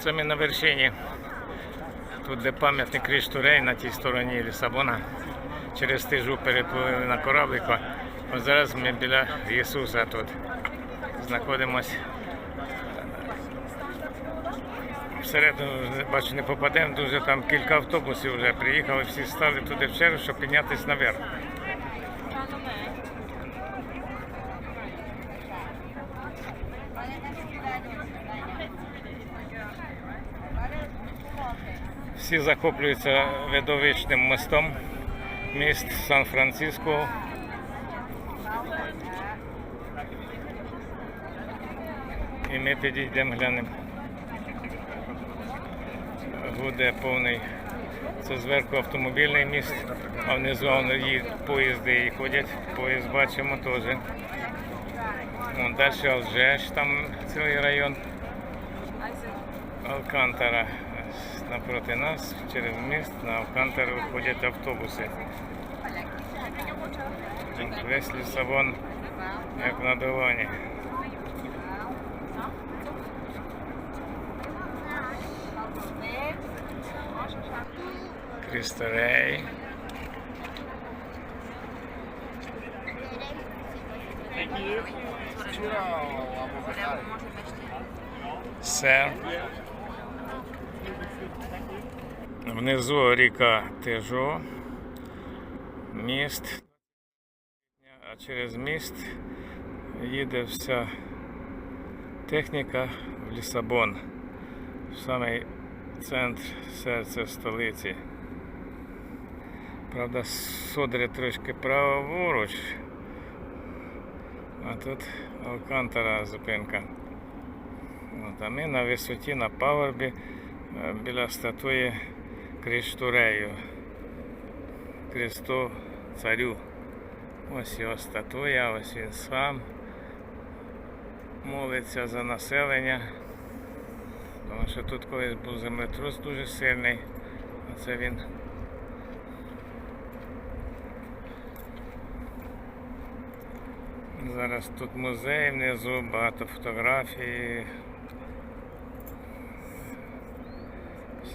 Це ми на вершині. Тут де пам'ятник Кріштурей на тій стороні Лісабона. Через тижу переплили на кораблику. Ось зараз ми біля Ісуса тут знаходимось. Всередину бачу, не попадемо, дуже там кілька автобусів вже приїхали, всі стали туди в чергу, щоб піднятися наверх. Всі захоплюються видовищним мостом міст Сан-Франциско. І ми підійдемо глянемо. Буде повний. Це зверху автомобільний міст, а внизу поїзди і ходять. Поїзд бачимо теж. Далі Алжеш, там цілий район. Алкантара. Напроти нас через міст на Алкантару ходять автобуси. Весь Лісабон як на долоні. Крісторей. Все. Внизу ріка Тежо, міст, а через міст їде вся техніка в Лісабон, в самий центр серця столиці. Правда, Содри трошки праворуч, а тут Алкантара зупинка. От, а ми на висоті на павербі е, біля статуї Криштурею. Христу царю. Ось його статуя, ось він сам молиться за населення. Тому що тут колись був землетрус дуже сильний. Оце він. Зараз тут музей внизу, багато фотографій.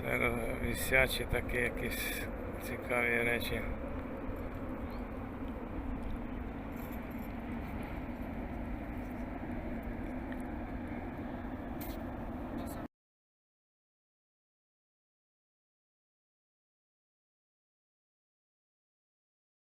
Все висячі такі якісь цікаві речі.